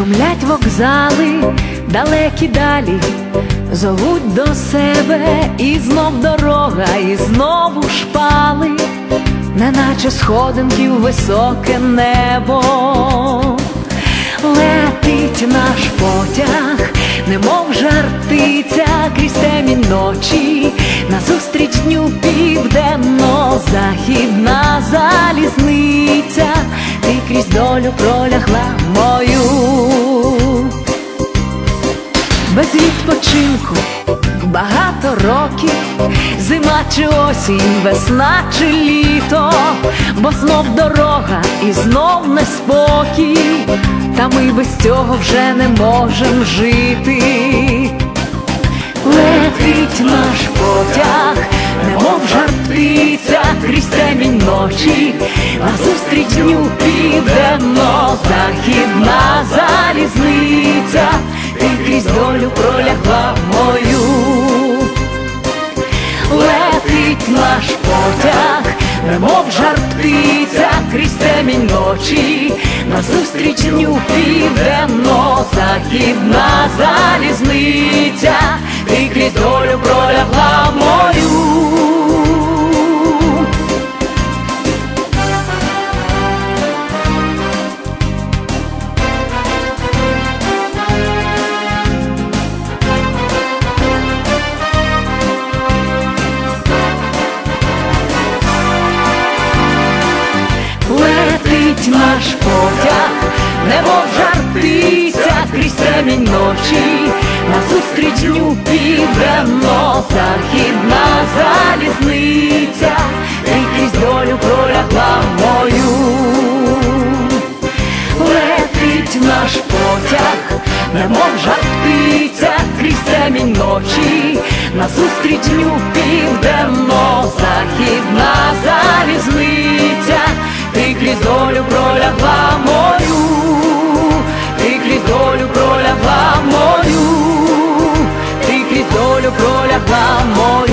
Шумлять вокзали, далекі далі, зовуть до себе, і знов дорога, і знову шпали, неначе сходинки в високе небо, летить наш потяг, немов жартиця крізь темінь ночі, назустріч дню південно-західна залізниця, ти крізь долю пролягла мою, без відпочинку багато років, зима чи осінь, весна чи літо, бо знов дорога і знов неспокій, та ми без цього вже не можем жити. Летить наш потяг, немов жар птиця крізь темінь ночі, назустріч дню південно-західна залізниця, ти крізь долю пролягла мою. Летить наш потяг, немов жар птиця крізь темінь ночі, назустріч дню південно-західна залізниця, ти крізь долю пролягла наш потяг, немов жар птиця крізь темінь ночі, назустріч дню південно-західна залізниця, ти крізь долю пролягла мою. Летить наш потяг, немов жар птиця крізь темінь ночі, назустріч дню південно-західна залізниця, волю пролягла моя.